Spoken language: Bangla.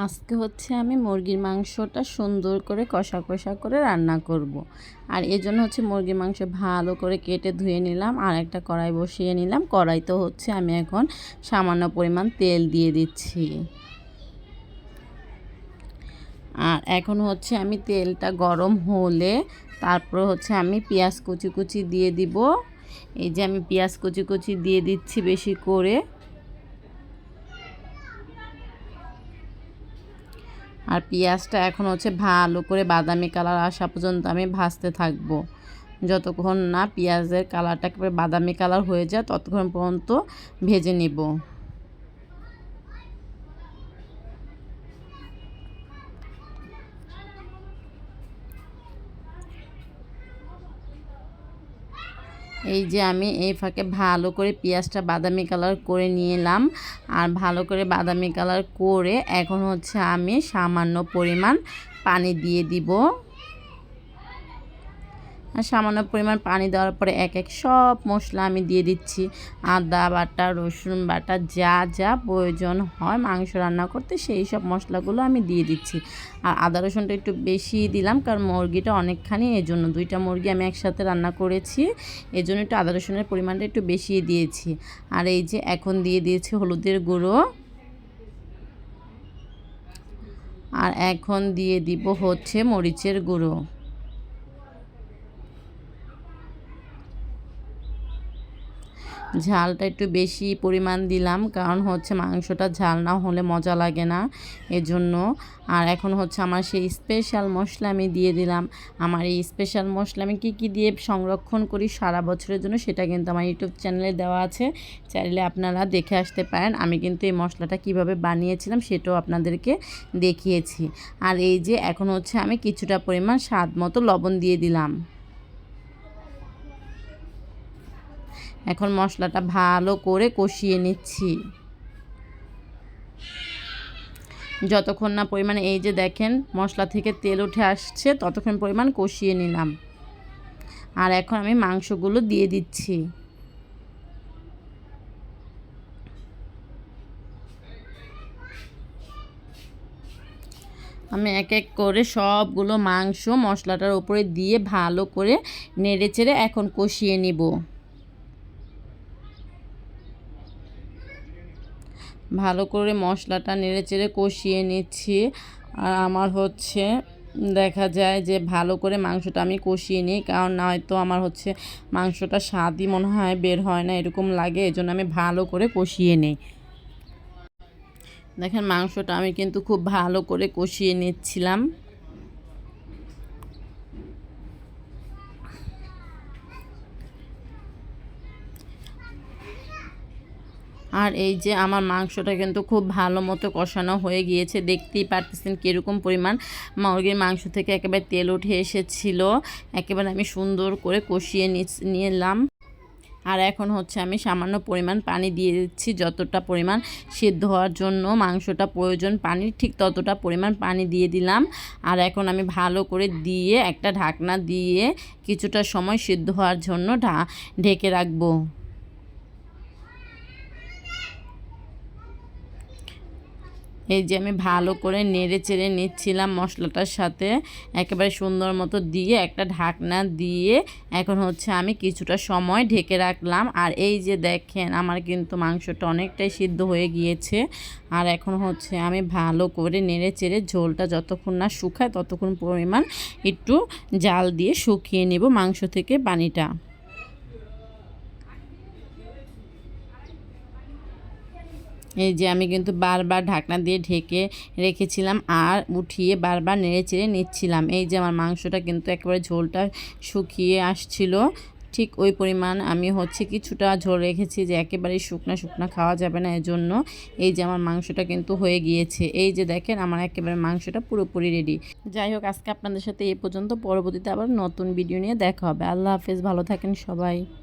আজকে হচ্ছে আমি মুরগির মাংসটা সুন্দর করে কষা কষা করে রান্না করব। আর এই জন্য হচ্ছে মুরগির মাংস ভালো করে কেটে ধুয়ে নিলাম, আর একটা কড়াই বসিয়ে নিলাম। কড়াইতে হচ্ছে আমি এখন সামান্য পরিমাণ তেল দিয়ে দিচ্ছি। আর এখন হচ্ছে আমি তেলটা গরম হলে তারপর হচ্ছে আমি পেঁয়াজ কুচি কুচি দিয়ে দিব। এই যে আমি পেঁয়াজ কুচি কুচি দিয়ে দিচ্ছি বেশি করে। আর পেঁয়াজটা এখন হচ্ছে ভালো করে বাদামি কালার আসা পর্যন্ত আমি ভাজতে থাকব। যতক্ষণ না পেঁয়াজের কালারটা একেবারে বাদামি কালার হয়ে যায়, ততক্ষণ পর্যন্ত ভেজে নিব। এই যে আমি এই ফাঁকে ভালো করে পেঁয়াজটা বাদামি কালার করে নিলাম আর ভালো করে বাদামি কালার করে এখন হচ্ছে আমি সামান্য পরিমাণ পানি দিয়ে দিব। আর সামান্য পরিমাণ পানি দেওয়ার পরে এক এক সব মশলা আমি দিয়ে দিচ্ছি। আদা বাটা, রসুন বাটা, যা যা প্রয়োজন হয় মাংস রান্না করতে সেই সব মশলাগুলো আমি দিয়ে দিচ্ছি। আর আদা রসুনটা একটু বেশি দিলাম কারণ মুরগিটা অনেকখানি এই জন্য দুইটা মুরগি আমি একসাথে রান্না করেছি। এই জন্য একটু আদা রসুনের পরিমাণটা একটু বেশি দিয়েছি। আর এই যে এখন দিয়ে দিয়েছি হলুদের গুঁড়ো। আর এখন দিয়ে দিব হচ্ছে মরিচের গুঁড়ো। ঝালটা একটু বেশি পরিমাণ দিলাম, কারণ হচ্ছে মাংসটা ঝাল না হলে মজা লাগে না এজন্য। আর এখন হচ্ছে আমার সেই স্পেশাল মশলা আমি দিয়ে দিলাম। আমার এই স্পেশাল মশলা আমি কী কী দিয়ে সংরক্ষণ করি সারা বছরের জন্য সেটা কিন্তু আমার ইউটিউব চ্যানেলে দেওয়া আছে। চাইলে আপনারা দেখে আসতে পারেন, আমি কিন্তু এই মশলাটা কীভাবে বানিয়েছিলাম সেটাও আপনাদেরকে দেখিয়েছি। আর এই যে এখন হচ্ছে আমি কিছুটা পরিমাণ স্বাদ মতো লবণ দিয়ে দিলাম। এখন মশলাটা ভালো করে কষিয়ে নিচ্ছি। যতক্ষণ না পরিমাণে, এই যে দেখেন মশলা থেকে তেল উঠে আসছে, ততক্ষণ পরিমাণ কষিয়ে নিলাম। আর এখন আমি মাংসগুলো দিয়ে দিচ্ছি। আমি এক এক করে সবগুলো মাংস মশলাটার উপরে দিয়ে ভালো করে নেড়ে চেড়ে এখন কষিয়ে নিব। ভালো করে মশলাটা নেড়ে চেড়ে কষিয়ে নিচ্ছি। আর আমার হচ্ছে, দেখা যায় যে ভালো করে মাংসটা আমি কষিয়ে নিই, কারণ নয়তো আমার হচ্ছে মাংসটা স্বাদই মনে হয় বের হয় না, এরকম লাগে, এজন্য আমি ভালো করে কষিয়ে নিই। দেখেন মাংসটা আমি কিন্তু খুব ভালো করে কষিয়ে নিচ্ছিলাম। আর এই যে আমার মাংসটা কিন্তু খুব ভালো মতো কষানো হয়ে গিয়েছে, দেখতেই পারতেছেন কীরকম পরিমাণ। মুরগির মাংস থেকে একেবারে তেল উঠে এসেছিল, একেবারে আমি সুন্দর করে কষিয়ে নিলাম। আর এখন হচ্ছে আমি সামান্য পরিমাণ পানি দিয়ে দিচ্ছি, যতটা পরিমাণ সিদ্ধ হওয়ার জন্য মাংসটা প্রয়োজন পানি, ঠিক ততটা পরিমাণ পানি দিয়ে দিলাম। আর এখন আমি ভালো করে দিয়ে একটা ঢাকনা দিয়ে কিছুটা সময় সিদ্ধ হওয়ার জন্য ঢেকে রাখব। এই যে আমি ভালো করে নেড়ে চেড়ে নিচ্ছিলাম মশলাটার সাথে। একেবারে সুন্দর মতো দিয়ে একটা ঢাকনা দিয়ে এখন হচ্ছে আমি কিছুটা সময় ঢেকে রাখলাম। আর এই যে দেখেন, আমার কিন্তু মাংসটা অনেকটাই সিদ্ধ হয়ে গিয়েছে। আর এখন হচ্ছে আমি ভালো করে নেড়ে চেড়ে ঝোলটা যতক্ষণ না শুকায় ততক্ষণ পরিমাণ একটু জাল দিয়ে শুকিয়ে নেব মাংস থেকে পানিটা। এই যে আমি কিন্তু বারবার ঢাকনা দিয়ে ঢেকে রেখেছিলাম আর উঠিয়ে বারবার নেড়ে চেড়ে নিচ্ছিলাম। এই যে আমার মাংসটা কিন্তু একেবারে ঝোলটা শুকিয়ে আসছিল। ঠিক ওই পরিমাণ আমি হচ্ছে কিছুটা ঝোল রেখেছি যে একেবারেই শুকনা শুকনা খাওয়া যাবে না এজন্য। এই যে আমার মাংসটা কিন্তু হয়ে গিয়েছে। এই যে দেখেন আমার একেবারে মাংসটা পুরোপুরি রেডি যাই হোক, আজকে আপনাদের সাথে এই পর্যন্ত। পরবর্তীতে আবার নতুন ভিডিও নিয়ে দেখা হবে। আল্লাহ হাফেজ, ভালো থাকেন সবাই।